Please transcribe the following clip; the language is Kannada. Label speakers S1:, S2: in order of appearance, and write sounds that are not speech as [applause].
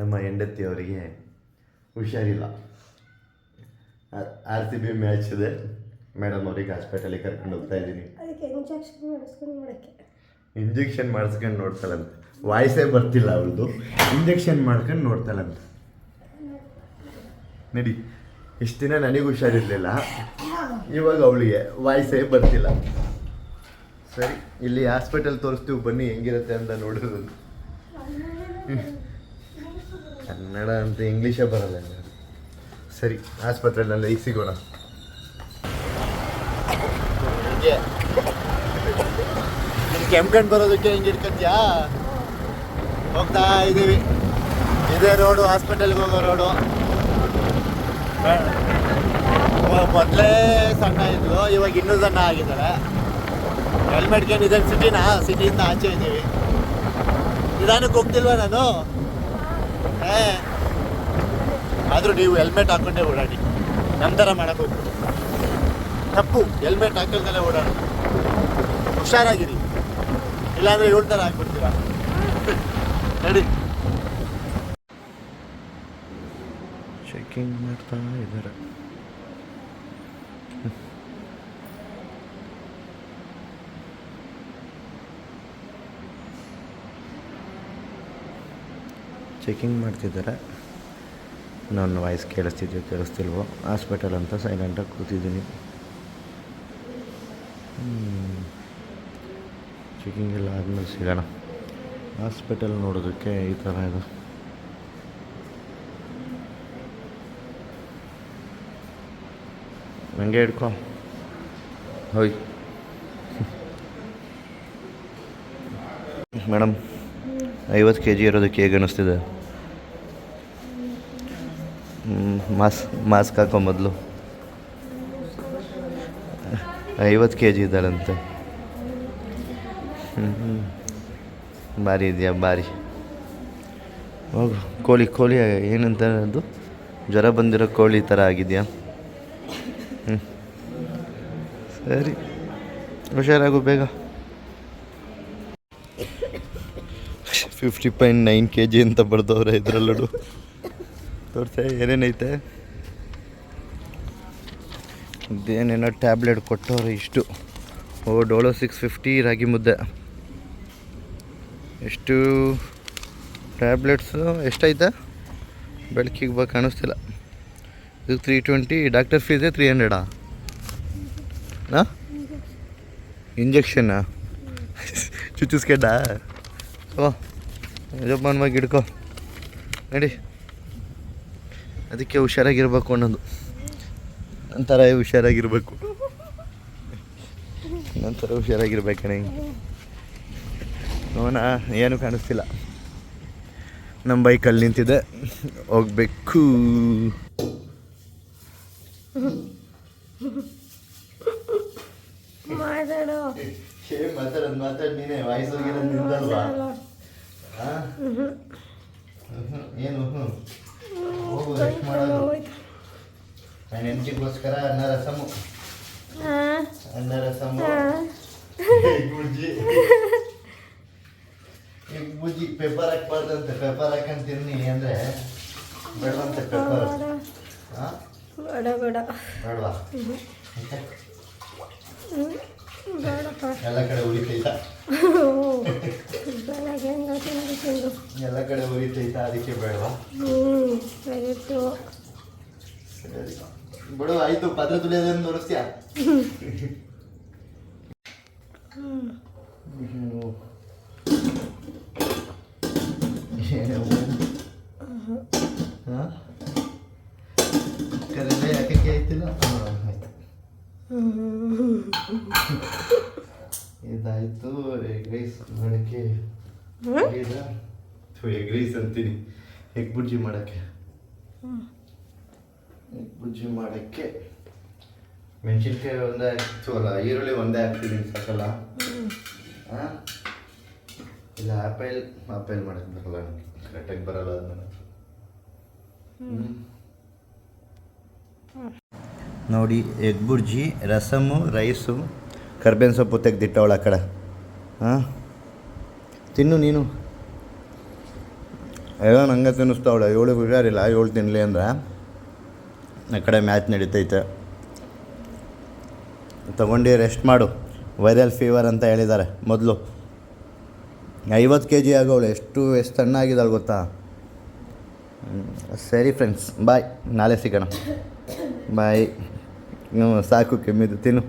S1: ನಮ್ಮ ಹೆಂಡತಿಯವರಿಗೆ ಹುಷಾರಿಲ್ಲ. ಆರ್ ಸಿ ಬಿ ಮ್ಯಾಚ್ ಇದೆ. ಮೇಡಮ್ ಅವ್ರಿಗೆ ಹಾಸ್ಪಿಟಲಿಗೆ ಕರ್ಕೊಂಡು ಹೋಗ್ತಾ ಇದ್ದೀನಿ.
S2: ಅದಕ್ಕೆ ಇಂಜೆಕ್ಷನ್ ಮಾಡಿಸ್ಕೊಂಡು ಮಾಡೋಕ್ಕೆ
S1: ಇಂಜೆಕ್ಷನ್ ಮಾಡಿಸ್ಕೊಂಡು ನೋಡ್ತಾಳಂತೆ. ವಾಯ್ಸೇ ಬರ್ತಿಲ್ಲ ಅವಳದು. ಇಂಜೆಕ್ಷನ್ ಮಾಡ್ಕೊಂಡು ನೋಡ್ತಾಳಂತೆ. ನಡಿ. ಇಷ್ಟು ದಿನ ನನಗೆ ಹುಷಾರಿರಲಿಲ್ಲ. ಇವಾಗ ಅವಳಿಗೆ ವಾಯ್ಸೇ ಬರ್ತಿಲ್ಲ. ಸರಿ ಇಲ್ಲಿ ಹಾಸ್ಪಿಟಲ್ ತೋರಿಸ್ತೀವಿ ಬನ್ನಿ ಹೆಂಗಿರುತ್ತೆ ಅಂತ ನೋಡೋದು ಕನ್ನಡ ಅಂತ ಇಂಗ್ಲೀಷೇ ಬರಲ್ಲ ನನಗೆ. ಸರಿ ಆಸ್ಪತ್ರೆಯಲ್ಲಿ ಈಗ ಸಿಗೋಣ. ಕೆಮ್ಕಂಡು ಬರೋದಕ್ಕೆ ಹಿಂಗೆ ಇಟ್ಕೊತ್ಯಾ ಹೋಗ್ತಾ ಇದ್ದೀವಿ ಇದೇ ರೋಡು ಹಾಸ್ಪಿಟಲ್ಗೆ ಹೋಗೋ ರೋಡು. ಮೊದಲೇ ಸಣ್ಣ ಇದ್ಲು, ಇವಾಗ ಇನ್ನೂ ಸಣ್ಣ ಆಗಿದ್ದಾರೆ. ಹೆಲ್ಮೆಟ್ಗೆ ಇದೆ ಸಿಟಿನಾ? ಸಿಟಿಯಿಂದ ಆಚೆ ಇದ್ದೀವಿ ನಿಧಾನಕ್ಕೆ ಹೋಗ್ತಿಲ್ವಾ ನಾನು? ಆದರೂ ನೀವು ಹೆಲ್ಮೆಟ್ ಹಾಕೊಂಡೇ ಓಡಾಡಿ. ನಮ್ಮ ಥರ ಹೋಗ್ಬೋದು ತಪ್ಪು. ಹೆಲ್ಮೆಟ್ ಹಾಕೊಂಡಲ್ಲೇ ಓಡಾಡಿ. ಹುಷಾರಾಗಿರಿ. ಇಲ್ಲಾಂದ್ರೆ ಏಳು ಥರ ಹಾಕ್ಬಿಡ್ತೀರಾ ನಡಿ. ಚೆಕಿಂಗ್ ಮಾಡ್ತಾ ಇದ್ದಾರೆ. ಚೆಕಿಂಗ್ ಮಾಡ್ತಿದ್ದಾರೆ. ನನ್ನ ವಾಯ್ಸ್ ಕೇಳಿಸ್ತಿದ್ಯೋ ಕೇಳಿಸ್ತಿಲ್ವೋ? ಹಾಸ್ಪಿಟಲ್ ಅಂತ ಸೈಲೆಂಟಾಗಿ ಕೂತಿದ್ದೀನಿ. ಚೆಕಿಂಗ್ ಎಲ್ಲ ಆದಮೇಲೆ ಸಿಗೋಣ. ಹಾಸ್ಪಿಟಲ್ ನೋಡೋದಕ್ಕೆ ಈ ಥರ ಇದು. ಹಂಗೆ ಹಿಡ್ಕೊ ಹೋಯ್. [laughs] ಮೇಡಮ್, ಐವತ್ತು ಕೆ ಜಿ ಇರೋದಕ್ಕೆ ಹೇಗೆ ಅನ್ನಿಸ್ತಿದೆ ಮಾಸ್, ಮಾಸ್ಕ್ ಹಾಕೋ ಮೊದಲು. ಐವತ್ತು ಕೆ ಜಿ ಇದ್ದಾಳಂತೆ ಹ್ಞೂ ಭಾರಿ ಇದೆಯಾ, ಭಾರಿ. ಹೋಗು, ಕೋಳಿ ಕೋಳಿ ಏನಂತ ಅದು? ಜ್ವರ ಬಂದಿರೋ ಕೋಳಿ ಥರ ಆಗಿದೆಯಾ? ಹ್ಞೂ ಸರಿ. ಹುಷಾರಾಗು ಬೇಗ. Fifty point nine K G ಅಂತ ಬರ್ದವ್ರೆ ಇದ್ರಲ್ಲಡು ತೋರ್ಸ ಏನೇನೈತೆ ಇದೇನೇನೋ ಟ್ಯಾಬ್ಲೆಟ್ ಕೊಟ್ಟವ್ರೆ ಇಷ್ಟು. ಓ, ಡೋಲೋ ಸಿಕ್ಸ್ ಫಿಫ್ಟಿ ರಾಗಿ ಮುದ್ದೆ. ಎಷ್ಟು ಟ್ಯಾಬ್ಲೆಟ್ಸು ಎಷ್ಟೈತೆ? ಬೆಳಕಿಗೆ ಬಾ, ಕಾಣಿಸ್ತಿಲ್ಲ. ಇದು ತ್ರೀ ಟ್ವೆಂಟಿ ಡಾಕ್ಟರ್ ಫೀಸೇ ತ್ರೀ ಹಂಡ್ರೆಡಾ ಹಾಂ? ಇಂಜೆಕ್ಷನ್ನ ಚುಚ್ಚಿಸ್ಕೆಡ್ಡ ಓ, ಯಜಮಾನ್ವಾಗಿ ಹಿಡ್ಕೊ. ನಡಿ. ಅದಕ್ಕೆ ಹುಷಾರಾಗಿರ್ಬೇಕು ಅನ್ನೋದು. ನಂತರ ಹುಷಾರಾಗಿರ್ಬೇಕು. ನಂತರ ಹುಷಾರಾಗಿರ್ಬೇಕಣೆ ನೋಣ ಏನು ಕಾಣಿಸ್ತಿಲ್ಲ. ನಮ್ಮ ಬೈಕಲ್ಲಿ ನಿಂತಿದೆ. ಹೋಗ್ಬೇಕು.
S2: ಮಾತಾಡು.
S1: ಮಾತಾಡೋದು ಮಾತಾಡಿ ನೀನೆ. ವಾಯ್ಸ್ ಹೋಗಿರೋದು ನಿಂದಲ್ವಾ? ಏನು ನನ್ನ ಹೆಂಡತಿಗೋಸ್ಕರ ಅನ್ನ ರಸಮು. ಅನ್ನ ರಸಮು. ಬುಜ್ಜಿ ಬುಜ್ಜಿ ಪೇಪರ್ ಹಾಕ್ಬಾರ್ದಂತೆ ಪೇಪರ್ ಹಾಕೊಂಡು ತಿನ್ನಿ ಅಂದರೆ ಬೇಡವಂತೆ ಪೇಪರ್ ಹಾಂ
S2: ಬೇಡ ಬೇಡ.
S1: ಬೇಡವಾ? ಎಲ್ಲ ಕಡೆ ಉರಿತೈತಾ? ಎಲ್ಲ ಕಡೆ ಉರಿತೈತಾ? ಅದಕ್ಕೆ ಬೇಡವಾ?
S2: ಹ್ಞೂ
S1: ಸರಿ. ಬಿಡು ಆಯ್ತು ಪಾತ್ರೆ ತುಳಿಯೋದನ್ನು ತೋರಿಸ್ತೀಯಾ? ಕರೆಲ್ಲ ಯಾಕೆ ಆಯ್ತಿಲ್ಲ ಆಯ್ತು. ಇದಾಯ್ತು ಎಗ್ ರೈಸ್ ಮಾಡೋಕ್ಕೆ ಎಗ್ ರೈಸ್ ಅಂತೀನಿ. ಎಗ್ ಬುಜ್ಜಿ ಮಾಡೋಕ್ಕೆ. ಬುಜ್ಜಿ ಮಾಡೋಕ್ಕೆ ಮೆಣಸಿನ್ಕಾಯಿ ಒಂದೇ ಅಲ್ಲ ಈರುಳ್ಳಿ ಒಂದೇ ಹಾಕ್ತಿದ್ದೀನಿ ಸಾಕಲ್ಲ ಹಾಂ ಇಲ್ಲ ಆಪಲ್ ಆಪಲ್ ಮಾಡೋಕ್ಕೆ ಬರಲ್ಲ ನನಗೆ ಕರೆಕ್ಟಾಗಿ ಬರಲ್ಲ ಅದನ್ನು ನೋಡಿ ಎಗ್ ಬುರ್ಜಿ ರಸಮು ರೈಸು ಕರ್ಬೇವಿನ ಸೊಪ್ಪು ತೆಗೆದಿಟ್ಟವಳ ಆ ಕಡೆ. ಹಾಂ ತಿನ್ನು ನೀನು. ಏನೋ ನಂಗೆ ತಿನ್ನಿಸ್ತಾವಳ ಏಳು ಹುಷಾರಿಲ್ಲ. ಏಳು ತಿನ್ನಲಿ ಅಂದ್ರೆ. ಕಡೆ ಮ್ಯಾಚ್ ನಡೀತೈತೆ. ತಗೊಂಡು ರೆಸ್ಟ್ ಮಾಡು. ವೈರಲ್ ಫೀವರ್ ಅಂತ ಹೇಳಿದ್ದಾರೆ ಮೊದಲು. ಐವತ್ತು ಕೆ ಜಿ ಆಗೋಳು ಎಷ್ಟು ಎಷ್ಟು ಸಣ್ಣಾಗಿದ್ದಾಳೆ ಗೊತ್ತಾ? ಸರಿ ಫ್ರೆಂಡ್ಸ್ ಬಾಯ್ ನಾಳೆ ಸಿಗೋಣ. ಬಾಯ್ ಸಾಕು ಕೆಮ್ಮಿದ್ದು, ತಿನ್ನು.